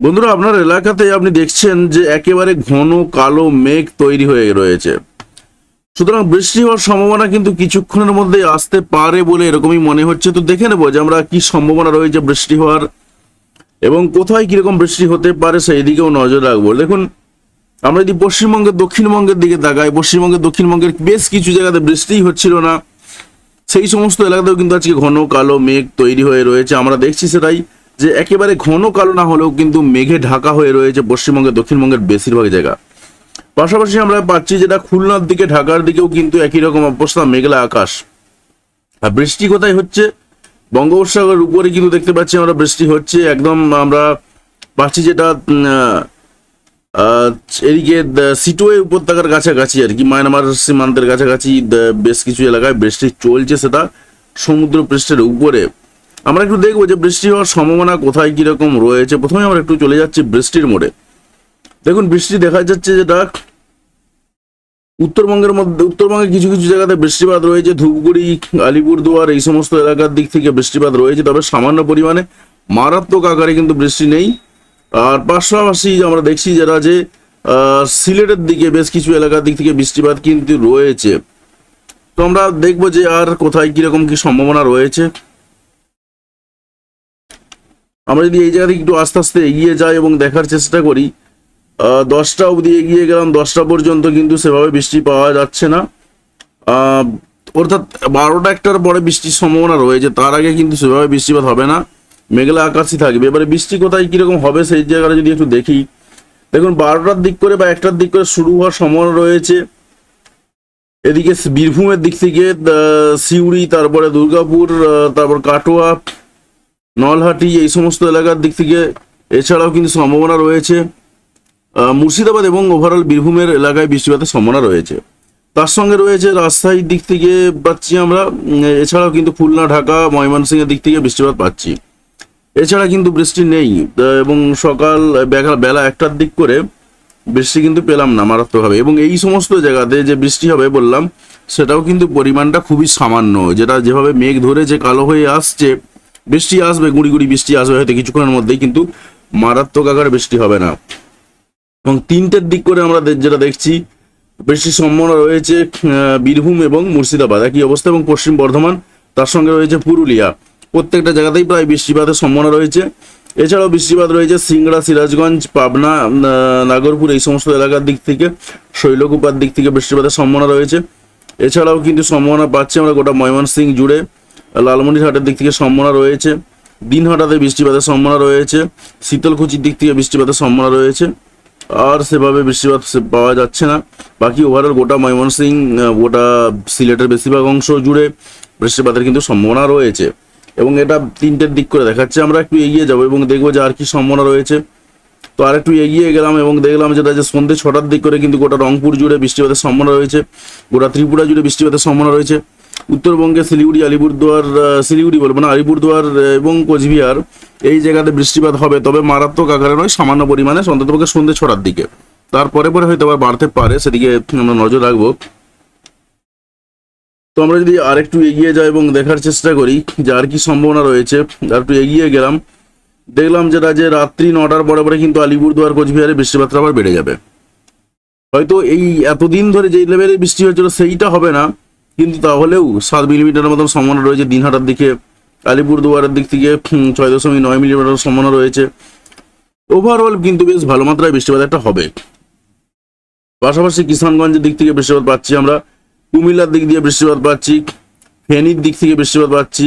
বন্ধুরা, আপনার এলাকাতে আপনি দেখছেন যে একেবারে ঘন কালো মেঘ তৈরি হয়ে রয়েছে। সুতরাং বৃষ্টি হওয়ার সম্ভাবনা কিন্তু কিছুক্ষণের মধ্যে আসতে পারে বলে এরকমই মনে হচ্ছে। তো দেখে নেব যে আমরা কি সম্ভাবনা রয়েছে বৃষ্টি হওয়ার এবং কোথায় কীরকম বৃষ্টি হতে পারে সেই দিকেও নজর রাখব। দেখুন, আমরা যদি পশ্চিমবঙ্গের দক্ষিণবঙ্গের দিকে তাকাই, পশ্চিমবঙ্গের দক্ষিণবঙ্গের বেশ কিছু জায়গাতে বৃষ্টিই হচ্ছিল না। সেই সমস্ত এলাকাতেও কিন্তু আজকে ঘন কালো মেঘ তৈরি হয়ে রয়েছে। আমরা দেখছি সেটাই যে একেবারে ঘন কালো না হলেও কিন্তু মেঘে ঢাকা হয়ে রয়েছে পশ্চিমবঙ্গের, দক্ষিণবঙ্গের বেশিরভাগ জায়গা। পাশাপাশি আমরা পাচ্ছি যেটা খুলনার দিকে, ঢাকার দিকেও কিন্তু একই রকম অবস্থা, মেঘলা আকাশ। আর বৃষ্টি কোথায় হচ্ছে? বঙ্গোপসাগরের উপরে কিন্তু দেখতে পাচ্ছি আমরা বৃষ্টি হচ্ছে, একদম আমরা পাচ্ছি যেটা এদিকে সিটোয়ে উপত্যকার কাছাকাছি আর কি, মায়ানমার সীমান্তের কাছাকাছি বেশ কিছু এলাকায় বৃষ্টি চলছে সেটা সমুদ্র পৃষ্ঠের উপরে। আমরা একটু দেখব যে বৃষ্টি হওয়ার সম্ভাবনা কোথায় কীরকম রয়েছে। প্রথমে আমরা একটু চলে যাচ্ছি বৃষ্টির মোড়ে। দেখুন, বৃষ্টি দেখা যাচ্ছে যেটা উত্তরবঙ্গের মধ্যে উত্তরবঙ্গে কিছু কিছু জায়গাতে বৃষ্টিপাত রয়েছে। ধূপগুড়ি, আলিপুরদুয়ার এই সমস্ত এলাকার দিক থেকে বৃষ্টিপাত রয়েছে। তবে সামান্য পরিমাণে মারাত্মক আকারে কিন্তু বৃষ্টি নেই। আর পাশাপাশি আমরা দেখছি যারা যে সিলেটের দিকে বেশ কিছু এলাকার দিক থেকে বৃষ্টিপাত কিন্তু রয়েছে। তো আমরা দেখব যে আর কোথায় কীরকম কি সম্ভাবনা রয়েছে। আমরা যদি এই জায়গা থেকে একটু আস্তে আস্তে এগিয়ে যাই এবং দেখার চেষ্টা করি দশটা অবধি এগিয়ে গেলাম, দশটা পর্যন্ত কিন্তু সেভাবে বৃষ্টি পাওয়া যাচ্ছে না। অর্থাৎ বারোটা একটার পরে বৃষ্টির সম্ভাবনা রয়েছে, তার আগে কিন্তু সেভাবে বৃষ্টিপাত হবে না, মেঘলা আকাশই থাকবে। এবারে বৃষ্টি কোথায়, কীরকম হবে সেই জায়গাটা যদি একটু দেখি। দেখুন, বারোটার দিক করে বা একটার দিক করে শুরু হওয়ার সম্ভাবনা রয়েছে। এদিকে বীরভূমের দিক থেকে সিউড়ি, তারপরে দুর্গাপুর তারপর কাটোয়া নলহাটি, এই সমস্ত এলাকার দিক থেকে এছাড়াও কিন্তু সম্ভাবনা রয়েছে। মুর্শিদাবাদ এবং ওভারঅল বীরভূমের এলাকায় বৃষ্টিপাতের সম্ভাবনা রয়েছে। তার সঙ্গে রয়েছে রাজশাহীর দিক থেকে পাচ্ছি আমরা এছাড়াও কিন্তু খুলনা, ঢাকা, ময়মনসিংহের দিক থেকে বৃষ্টিপাত পাচ্ছি। এছাড়া কিন্তু বৃষ্টি নেই এবং সকাল বেলা বেলা একটার দিক করে বৃষ্টি কিন্তু পেলাম না মারাত্মকভাবে। এবং এই সমস্ত জায়গাতে যে বৃষ্টি হবে বললাম, সেটাও কিন্তু পরিমাণটা খুবই সামান্য, যেটা যেভাবে মেঘ ধরে যে কালো হয়ে আসছে বৃষ্টি আসবে, গুঁড়ি গুঁড়ি বৃষ্টি আসবে হয়তো কিছুক্ষণের মধ্যেই, কিন্তু মারাত্মক আকারে বৃষ্টি হবে না। এবং তিনটের দিক করে আমরা যেটা দেখছি বৃষ্টির সম্ভাবনা রয়েছে বীরভূম এবং মুর্শিদাবাদ। একই অবস্থা এবং পশ্চিম বর্ধমান, তার সঙ্গে রয়েছে পুরুলিয়া। প্রত্যেকটা জায়গাতেই প্রায় বৃষ্টিপাতের সম্ভাবনা রয়েছে। এছাড়াও বৃষ্টিপাত রয়েছে সিংড়া, সিরাজগঞ্জ, পাবনা নাগরপুর, এই সমস্ত এলাকার দিক থেকে, শৈলকুপার দিক থেকে বৃষ্টিপাতের সম্ভাবনা রয়েছে। এছাড়াও কিন্তু সম্ভাবনা পাচ্ছি আমরা গোটা ময়মনসিংহ জুড়ে। লালমনিরহাটের দিক থেকে সম্ভাবনা রয়েছে। দিনহাটাতে বৃষ্টিপাতের সম্ভাবনা রয়েছে। শীতলকুচির দিক থেকে বৃষ্টিপাতের সম্ভাবনা রয়েছে। আর সেভাবে বৃষ্টিপাত পাওয়া যাচ্ছে না। বাকি ওভারঅল গোটা ময়মনসিংহ আহ, গোটা সিলেটের বেশিরভাগ অংশ জুড়ে বৃষ্টিপাতের কিন্তু সম্ভাবনা রয়েছে। এবং এটা তিনটের দিক করে দেখাচ্ছে। আমরা একটু এগিয়ে যাব এবং দেখব যে আর কি সম্ভাবনা রয়েছে। তো আর একটু এগিয়ে গেলাম এবং দেখলাম যেটা যে সন্ধ্যে ছটার দিক করে কিন্তু গোটা রংপুর জুড়ে বৃষ্টিপাতের সম্ভাবনা রয়েছে। গোটা ত্রিপুরা জুড়ে বৃষ্টিপাতের সম্ভাবনা রয়েছে। উত্তরবঙ্গে শিলিগুড়ি, আলিপুরদুয়ার শিলিগুড়ি বলব না, আলিপুরদুয়ার এবং কোচবিহার, এই জায়গাতে বৃষ্টিপাত হবে, তবে মারাত্মক আকারে নয়, সামান্য পরিমাণে অন্ততপক্ষে সন্ধ্যে ছটার দিকে। তারপরে পরে হয়তো আবার বাড়তে পারে, সেদিকে আমরা নজর রাখব। তো আমরা যদি আরেকটু এগিয়ে যাই এবং দেখার চেষ্টা করি, যে আর কি সম্ভাবনা রয়েছে, আর একটু এগিয়ে গেলাম, দেখলাম যেটা যে রাত্রি নটার পরে পরে কিন্তু আলিপুরদুয়ার, কোচবিহারে বৃষ্টিপাতটা আবার বেড়ে যাবে। হয়তো এই এতদিন ধরে যেই লেভেলে বৃষ্টি হয়েছিল, সেইটা হবে না কিন্তু তাহলেও সাত মিলিমিটারের মতন সম্ভাবনা রয়েছে। দিনহাটার দিকে, আলিপুরদুয়ারের দিক থেকে ছয় দশমিক নয় মিলিমিটার সম্ভাবনা রয়েছে। ওভারঅল কিন্তু বেশ ভালো মাত্রায় বৃষ্টিপাত একটা হবে। পাশাপাশি কিষানগঞ্জের দিক থেকে বৃষ্টিপাত পাচ্ছি আমরা। কুমিল্লার দিক দিয়ে বৃষ্টিপাত পাচ্ছি। ফেনীর দিক থেকে বৃষ্টিপাত পাচ্ছি।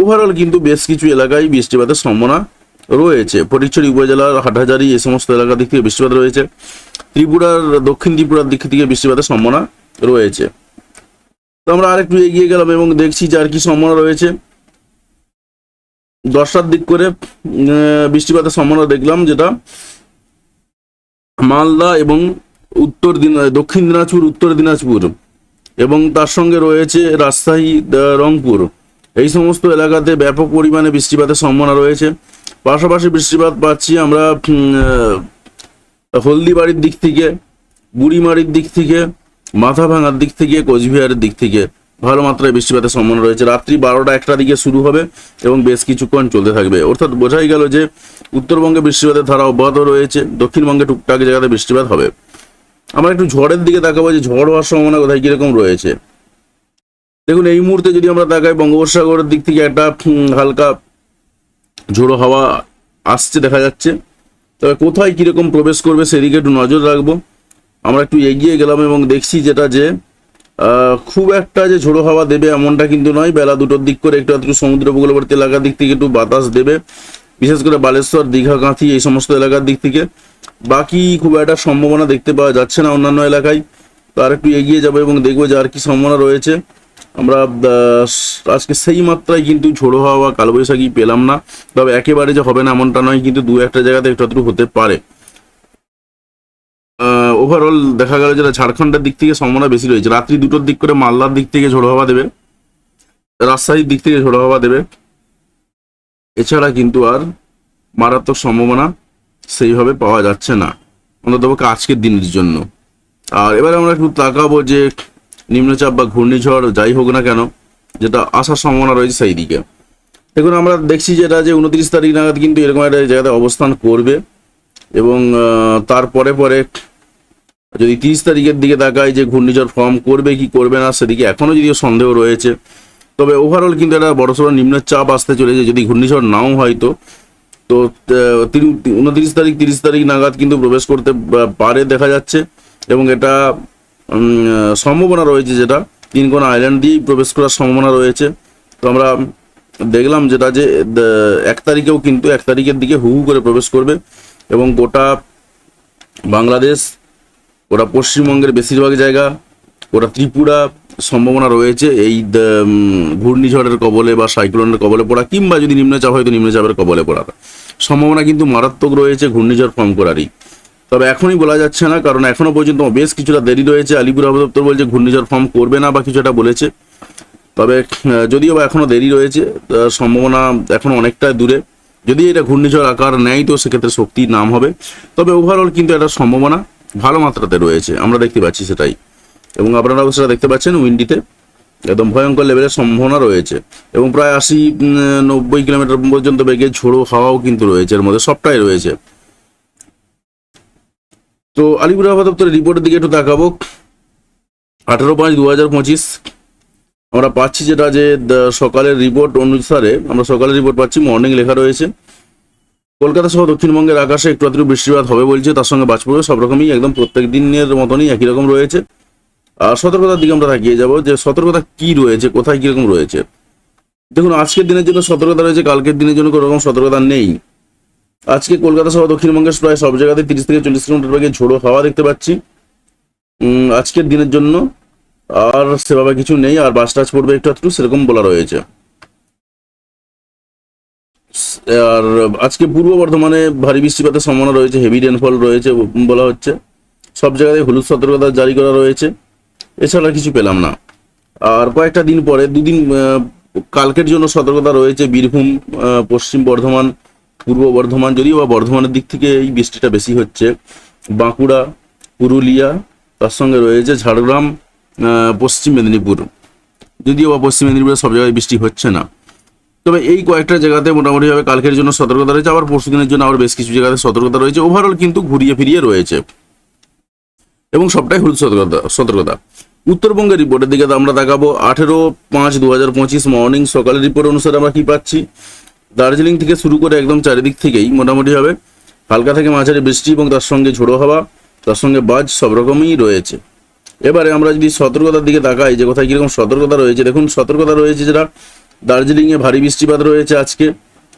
ওভারঅল কিন্তু বেশ কিছু এলাকায় বৃষ্টিপাতের সম্ভাবনা রয়েছে। ফটিকছড়ি উপজেলার, হাটহাজারি এই সমস্ত এলাকার দিক থেকে বৃষ্টিপাত রয়েছে। ত্রিপুরার, দক্ষিণ ত্রিপুরার দিক থেকে বৃষ্টিপাতের সম্ভাবনা রয়েছে। তো আমরা আরেকটু এগিয়ে গেলাম এবং দেখছি যে আর কি সম্ভাবনা রয়েছে। দশটার দিক করে বৃষ্টিপাতের সম্ভাবনা দেখলাম যেটা মালদা এবং উত্তর দিন, দক্ষিণ দিনাজপুর, উত্তর দিনাজপুর এবং তার সঙ্গে রয়েছে রাজশাহী রংপুর। এই সমস্ত এলাকাতে ব্যাপক পরিমাণে বৃষ্টিপাতের সম্ভাবনা রয়েছে। পাশাপাশি বৃষ্টিপাত পাচ্ছি আমরা হলদিবাড়ির দিক থেকে, বুড়িমারির দিক থেকে মাথা ভাঙার দিক থেকে, কোচবিহারের দিক থেকে ভালো মাত্রায় বৃষ্টিপাতের সম্ভাবনা রয়েছে। রাত্রি বারোটা একটা দিকে শুরু হবে এবং বেশ কিছুক্ষণ চলতে থাকবে। অর্থাৎ বোঝাই গেল যে উত্তরবঙ্গে বৃষ্টিপাতের ধারা অব্যাহত রয়েছে, দক্ষিণবঙ্গে টুকটাক জায়গাতে বৃষ্টিপাত হবে। আমরা একটু ঝড়ের দিকে তাকাবো যে ঝড় হওয়ার সম্ভাবনা কোথায়, কীরকম রয়েছে? দেখুন, এই মুহূর্তে যদি আমরা তাকাই, বঙ্গোপসাগরের দিক থেকে একটা হালকা ঝোড়ো হাওয়া আসছে, দেখা যাচ্ছে। তবে কোথায় কীরকম প্রবেশ করবে সেদিকে একটু নজর রাখব। আমরা একটু এগিয়ে গেলাম এবং দেখছি যেটা যে খুব একটা যে ঝোড়ো হাওয়া দেবে এমনটা কিন্তু নয়। বেলা দুটোর দিক করে একটু একটু সমুদ্র উপকূলবর্তী এলাকার দিক থেকে একটু বাতাস দেবে। বিশেষ করে বালেশ্বর, দীঘা, কাঁথি এই সমস্ত এলাকার দিক থেকে। বাকি খুব একটা সম্ভাবনা দেখতে পাওয়া যাচ্ছে না অন্যান্য এলাকায়। তো আর একটু এগিয়ে যাব এবং দেখব যে আর কি সম্ভাবনা রয়েছে। আমরা আজকে সেই মাত্রায় কিন্তু ঝোড়ো হাওয়া বা কালবৈশাখী পেলাম না। তবে একেবারে যে হবে না এমনটা নয়, কিন্তু দু একটা জায়গাতে একটু হতে পারে। ওভারঅল দেখা গেল যেটা ঝাড়খণ্ডের দিক থেকে সম্ভাবনা বেশি রয়েছে। রাত্রি দুটোর দিক করে মালদার দিক থেকে ঝোড়ো হাওয়া দেবে, রাজশাহীর দিক থেকে ঝোড়ো হাওয়া দেবে। এছাড়া কিন্তু আর মারাত্মক সম্ভাবনা সেইভাবে পাওয়া যাচ্ছে না। অন্ততপক্ষে আজকের দিনের জন্য। আর এবার আমরা একটু তাকাবো যে নিম্নচাপ বা ঘূর্ণিঝড় যাই হোক না কেন, যেটা আসার সম্ভাবনা রয়েছে সেই দিকে। দেখুন, আমরা দেখছি যেটা যে উনত্রিশ তারিখ নাগাদ কিন্তু এরকম একটা জায়গাতে অবস্থান করবে এবং তারপরে পরে যদি তিরিশ তারিখের দিকে তাকায় যে ঘূর্ণিঝড় ফর্ম করবে, কি করবে না, সেদিকে এখনও যদিও সন্দেহ রয়েছে। তবে ওভারঅল কিন্তু একটা বড়সড় নিম্নচাপ আসতে চলেছে। যদি ঘূর্ণিঝড় নাও হয়তো তো তো উনত্রিশ তারিখ, তিরিশ তারিখ নাগাদ কিন্তু প্রবেশ করতে পারে দেখা যাচ্ছে। এবং এটা সম্ভাবনা রয়েছে যেটা, তিন কোন আইল্যান্ড দিয়েই প্রবেশ করার সম্ভাবনা রয়েছে। তো আমরা দেখলাম যেটা যে এক তারিখেও কিন্তু এক তারিখের দিকে হু হু করে প্রবেশ করবে। এবং গোটা বাংলাদেশ ওরা পশ্চিমবঙ্গের বেশিরভাগ জায়গা, ওরা ত্রিপুরা সম্ভাবনা রয়েছে, এই ঘূর্ণিঝড়ের কবলে বা সাইক্লোনের কবলে পড়া, কিংবা যদি নিম্নচাপ হয় তো নিম্নচাপের কবলে পড়ার সম্ভাবনা কিন্তু মারাত্মক রয়েছে, ঘূর্ণিঝড় ফর্ম করারই। তবে এখনই বলা যাচ্ছে না, কারণ এখনও পর্যন্ত বেশ কিছুটা দেরি রয়েছে। আলিপুর আবহাওয়া দপ্তর বলছে ঘূর্ণিঝড় ফর্ম করবে না বা কিছুটা বলেছে। তবে যদিও বা এখনও দেরি রয়েছে সম্ভাবনা এখনও অনেকটা দূরে। যদি এটা ঘূর্ণিঝড় আকার নেয় তো সেক্ষেত্রে শক্তির নাম হবে। তবে ওভারঅল কিন্তু একটা সম্ভাবনা। ভালো মাত্রাতে রয়েছে, আমরা দেখতে পাচ্ছি সেটাই। এবং আপনারাও সেটা দেখতে পাচ্ছেন উইন্ডিতে একদম ভয়ঙ্কর লেভেলের সম্ভাবনা রয়েছে। এবং প্রায় আশি নব্বই কিলোমিটার পর্যন্ত বেগে ঝোড়ো হাওয়াও কিন্তু রয়েছে, এর মধ্যে সবটাই রয়েছে। তো আলিপুর আবহাওয়া দপ্তরের রিপোর্টের দিকে একটু তাকাবো। আঠারো পাঁচ দু হাজার পঁচিশ, আমরা পাচ্ছি যেটা যে সকালের রিপোর্ট অনুসারে, আমরা সকালের রিপোর্ট পাচ্ছি, মর্নিং লেখা রয়েছে। কলকাতা সহ দক্ষিণবঙ্গের আকাশে একটু আধটু বৃষ্টিপাত হবে বলছে, তার সঙ্গে বাজ পড়বে সব রকমই একদম প্রত্যেক দিনের মতনই একই রকম রয়েছে। আর সতর্কতার দিকে আমরা তাকিয়ে যাব, যে সতর্কতা কি রয়েছে, কোথায় কীরকম রয়েছে? দেখুন, আজকের দিনের জন্য সতর্কতা রয়েছে, কালকের দিনের জন্য কোনো রকম সতর্কতা নেই। আজকে কলকাতা সহ দক্ষিণবঙ্গের প্রায় সব জায়গাতে তিরিশ থেকে চল্লিশ কিলোমিটার বেগে ঝোড়ো হাওয়া দেখতে পাচ্ছি। আজকের দিনের জন্য আর সেভাবে কিছু নেই, আর বাস টাচ পড়বে একটু একটু সেরকম বলা রয়েছে। আর আজকে পূর্ব বর্ধমানে ভারী বৃষ্টিপাতের সম্ভাবনা রয়েছে হেভি রেনফল রয়েছে বলা হচ্ছে। সব জায়গায় হলুদ সতর্কতা জারি করা রয়েছে। এছাড়া কিছু পেলাম না। আর কয়েকটা দিন পরে, দুদিন কালকের জন্য সতর্কতা রয়েছে বীরভূম পশ্চিম বর্ধমান, পূর্ব বর্ধমান, যদিও বা বর্ধমানের দিক থেকে এই বৃষ্টিটা বেশি হচ্ছে। বাঁকুড়া, পুরুলিয়া, তার সঙ্গে রয়েছে ঝাড়গ্রাম পশ্চিম মেদিনীপুর। যদিও বা পশ্চিম মেদিনীপুরে সব জায়গায় বৃষ্টি হচ্ছে না। তবে এই কয়েকটা জায়গাতে মোটামুটিভাবে কালকের জন্য সতর্কতা রয়েছে, আবার পরশু দিনের জন্য আবার বেশ কিছু জায়গাতে সতর্কতা রয়েছে। ওভারঅল কিন্তু ঘুরিয়ে ফিরিয়ে রয়েছে। এবং সবটাই হলুদ সতর্কতা সতর্কতা। উত্তরবঙ্গের রিপোর্টের দিকে আমরা দেখাবো। আঠেরো পাঁচ দু হাজার পঁচিশ মর্নিং সকালের রিপোর্ট অনুসারে আমরা কি পাচ্ছি? দার্জিলিং থেকে শুরু করে একদম চারিদিক থেকেই মোটামুটিভাবে হালকা থেকে মাঝারি বৃষ্টি এবং তার সঙ্গে ঝোড়ো হাওয়া, তার সঙ্গে বাজ সব রকমই রয়েছে। এবারে আমরা যদি সতর্কতার দিকে তাকাই যে কোথায় কীরকম সতর্কতা রয়েছে, দেখুন সতর্কতা রয়েছে যেটা দার্জিলিংয়ে ভারী বৃষ্টিপাত রয়েছে আজকে।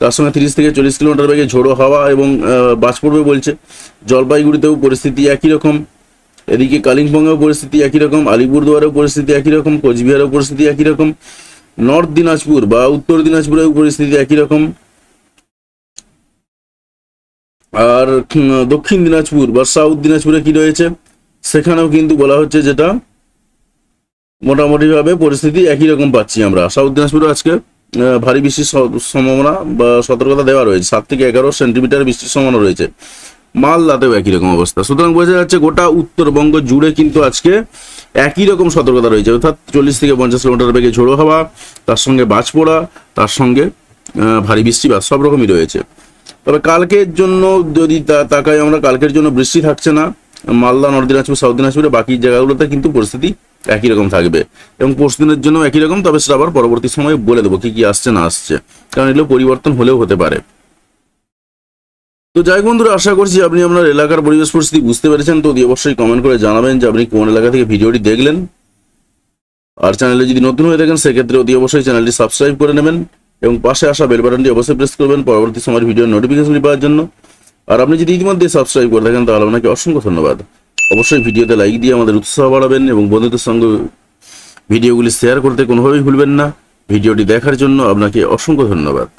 তার সঙ্গে তিরিশ থেকে চল্লিশ কিলোমিটার বেগে ঝোড়ো হাওয়া এবং বাজ পড়বে বলছে। জলপাইগুড়িতেও পরিস্থিতি একই রকম। এদিকে কালিম্পংয়েও পরিস্থিতি একই রকম, আলিপুরদুয়ারেও পরিস্থিতি একই রকম, কোচবিহারেও পরিস্থিতি একই রকম। নর্থ দিনাজপুর বা উত্তর দিনাজপুরেও পরিস্থিতি একই রকম। আর দক্ষিণ দিনাজপুর বা সাউথ দিনাজপুরে কি রয়েছে, সেখানেও কিন্তু বলা হচ্ছে যেটা মোটামুটি ভাবে পরিস্থিতি একই রকম পাচ্ছি আমরা। সাউথ দিনাজপুরে আজকে ভারী বৃষ্টির সম্ভাবনা বা সতর্কতা দেওয়া রয়েছে। সাত থেকে এগারো সেন্টিমিটার বৃষ্টির সম্ভাবনা রয়েছে। মালদাতেও একই রকম অবস্থা। সুতরাং বোঝা যাচ্ছে গোটা উত্তরবঙ্গ জুড়ে কিন্তু আজকে একই রকম সতর্কতা রয়েছে। অর্থাৎ চল্লিশ থেকে পঞ্চাশ কিলোমিটার বেগে ঝোড়ো হাওয়া, তার সঙ্গে বাজ পড়া তার সঙ্গে ভারী বৃষ্টিপাত সব রকমই রয়েছে। তবে কালকের জন্য যদি তাকাই আমরা, কালকের জন্য বৃষ্টি থাকছে না। মালদা, নর্থ দিনাজপুর, সাউথ দিনাজপুরে বাকি জায়গাগুলোতে কিন্তু পরিস্থিতি একই রকম থাকবে। এবং পরশু দিনের জন্য একই রকম, তবে সেটা আবার পরবর্তী সময়ে বলে দেবো কি কি আসছে না আসছে। কারণ এগুলো পরিবর্তন হলেও হতে পারে। তো যাই বন্ধুরা, আশা করছি আপনি আপনার এলাকার পরিবেশ পরিস্থিতি বুঝতে পেরেছেন। তো অবশ্যই কমেন্ট করে জানাবেন যে আপনি কোন এলাকা থেকে ভিডিওটি দেখলেন। আর চ্যানেলে যদি নতুন হয়ে থাকেন, সেক্ষেত্রে অতি অবশ্যই চ্যানেলটি সাবস্ক্রাইব করে নেবেন এবং পাশে আসা বেল বাটনটি অবশ্যই প্রেস করবেন পরবর্তী সময়ের ভিডিওর নোটিফিকেশন পাওয়ার জন্য। আর আপনি যদি ইতিমধ্যে সাবস্ক্রাইব করে থাকেন, তাহলে আপনাকে অসংখ্য ধন্যবাদ। অবশ্যই ভিডিওতে লাইক দিয়ে আমাদের উৎসাহ বাড়াবেন এবং বন্ধুদের সঙ্গে ভিডিওগুলি শেয়ার করতে কোনোভাবেই ভুলবেন না। ভিডিওটি দেখার জন্য আপনাকে অসংখ্য ধন্যবাদ।